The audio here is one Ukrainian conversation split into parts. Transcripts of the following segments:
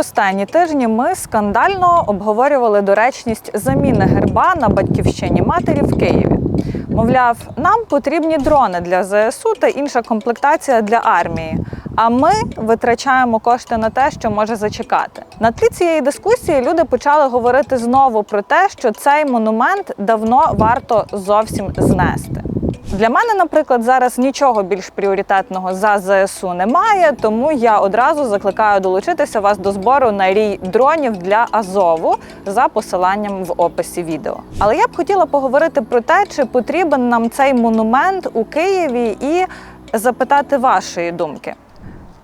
Останні тижні ми скандально обговорювали доречність заміни герба на батьківщині матері в Києві. Мовляв, нам потрібні дрони для ЗСУ та інша комплектація для армії. А ми витрачаємо кошти на те, що може зачекати. На тлі цієї дискусії люди почали говорити знову про те, що цей монумент давно варто зовсім знести. Для мене, наприклад, зараз нічого більш пріоритетного за ЗСУ немає, тому я одразу закликаю долучитися вас до збору на рій дронів для Азову за посиланням в описі відео. Але я б хотіла поговорити про те, чи потрібен нам цей монумент у Києві, і запитати вашої думки.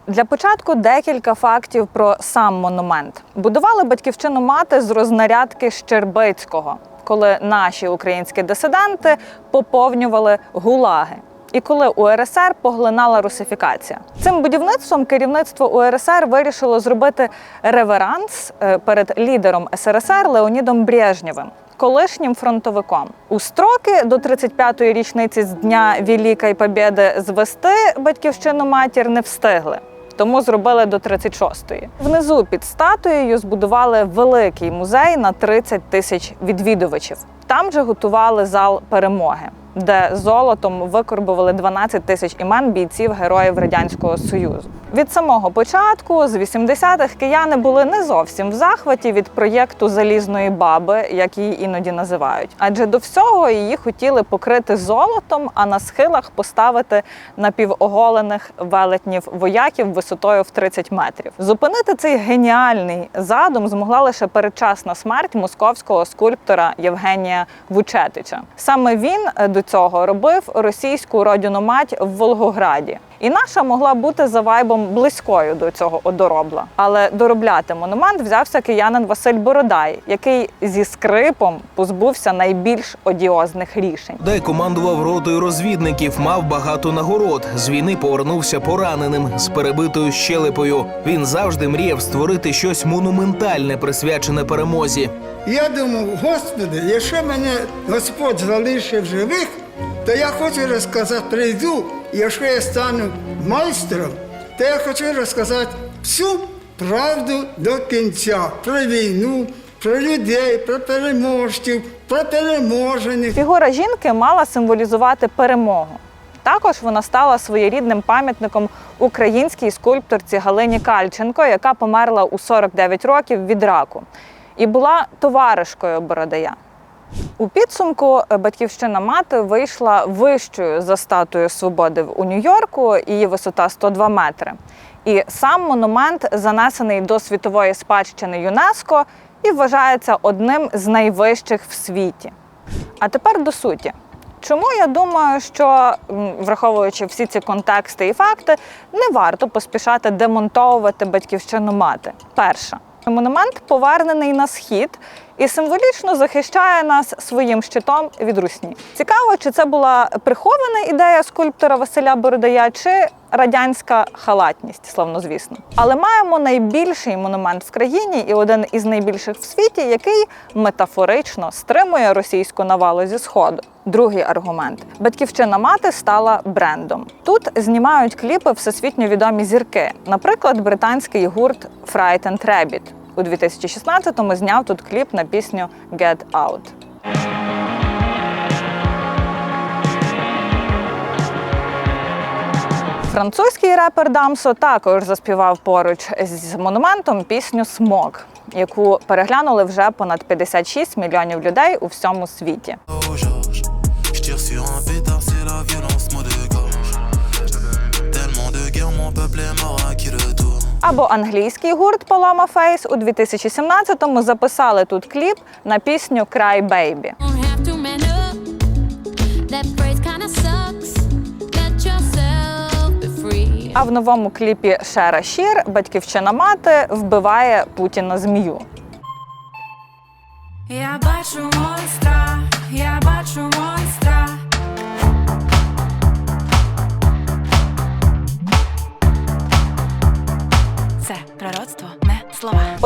Для початку декілька фактів про сам монумент. Будували батьківщину мати з рознарядки Щербицького, коли наші українські дисиденти поповнювали гулаги. І коли УРСР поглинала русифікація, цим будівництвом керівництво УРСР вирішило зробити реверанс е, перед лідером СРСР Леонідом Брежнєвим, колишнім фронтовиком. У строки до 35-ї річниці з дня Великої Побєди звести батьківщину матір не встигли. Тому зробили до 36-ї. Внизу під статуєю збудували великий музей на 30 тисяч відвідувачів. Там же готували зал перемоги, де золотом викорбували 12 тисяч імен бійців героїв радянського союзу. Від самого початку, з 80-х, кияни були не зовсім в захваті від проєкту залізної баби, як її іноді називають. Адже до всього її хотіли покрити золотом, а на схилах поставити напівоголених велетнів вояків висотою в 30 метрів. Зупинити цей геніальний задум змогла лише передчасна смерть московського скульптора Євгенія Вучетича. Саме він е, до цього робив російську родину мать в Волгограді. І наша могла бути за вайбом близькою до цього одоробла. Але доробляти монумент взявся киянин Василь Бородай, який зі скрипом позбувся найбільш одіозних рішень. Дай командував ротою розвідників, мав багато нагород. З війни повернувся пораненим з перебитою щелепою. Він завжди мріяв створити щось монументальне, присвячене перемозі. Я думав, Господи, якщо мене Господь залишив живих, то я хочу розказати, прийду, якщо я стану майстром, то я хочу розказати всю правду до кінця про війну, про людей, про переможців, про переможених. Фігура жінки мала символізувати перемогу. Також вона стала своєрідним пам'ятником українській скульпторці Галині Кальченко, яка померла у 49 років від раку, і була товаришкою Бородая. У підсумку е, батьківщина мати вийшла вищою за статую свободи у Нью-Йорку, її висота 102 метри. І сам монумент занесений до світової спадщини ЮНЕСКО і вважається одним з найвищих в світі. А тепер до суті. Чому я думаю, що враховуючи всі ці контексти і факти, не варто поспішати демонтовувати батьківщину мати? Перше, монумент повернений на схід і символічно захищає нас своїм щитом від русні. Цікаво, чи це була прихована ідея скульптора Василя Бородая, чи радянська халатність, славнозвісно. Але маємо найбільший монумент в країні і один із найбільших в світі, який метафорично стримує російську навалу зі сходу. Другий аргумент: батьківщина мати стала брендом. Тут знімають кліпи всесвітньо відомі зірки. Наприклад, британський гурт Fright and Rabbit у 2016-му зняв тут кліп на пісню Get Out. Французький репер Дамсо також заспівав поруч з монументом пісню Смог, яку переглянули вже понад 56 мільйонів людей у всьому світі. Або англійський гурт Paloma Face у 2017-му записали тут кліп на пісню Cry Baby. А в новому кліпі Шера Шір батьківщина мати вбиває Путіна змію. Я бачу монстра, я бачу монстра.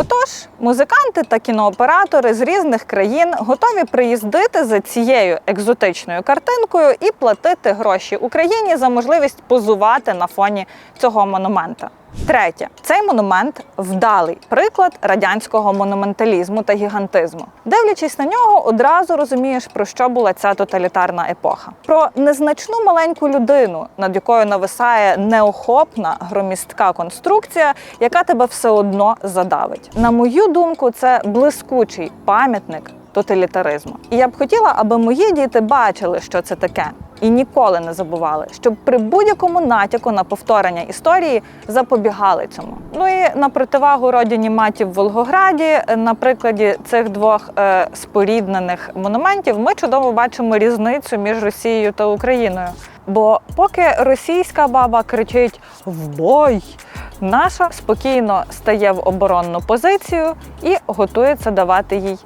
Отож, музиканти та кінооператори з різних країн готові приїздити за цією екзотичною картинкою і платити гроші Україні за можливість позувати на фоні цього монумента. Третє, цей монумент вдалий приклад радянського монументалізму та гігантизму. Дивлячись на нього, одразу розумієш, про що була ця тоталітарна епоха. Про незначну маленьку людину, над якою нависає неохопна громістка конструкція, яка тебе все одно задавить. На мою думку, це блискучий пам'ятник тоталітаризму. І я б хотіла, аби мої діти бачили, що це таке, і ніколи не забували, щоб при будь-якому натяку на повторення історії запобігали цьому. Ну і на противагу родині матів в Волгограді, на прикладі цих двох е, споріднених монументів, ми чудово бачимо різницю між Росією та Україною. Бо поки російська баба кричить в бой, наша спокійно стає в оборонну позицію і готується давати їй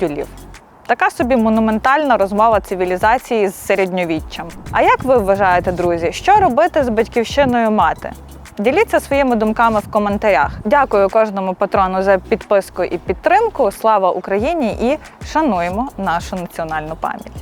дюлів. Така собі монументальна розмова цивілізації з середньовіччям. А як ви вважаєте, друзі, що робити з батьківщиною мати? Діліться своїми думками в коментарях. Дякую кожному патрону за підписку і підтримку. Слава Україні і шануємо нашу національну пам'ять.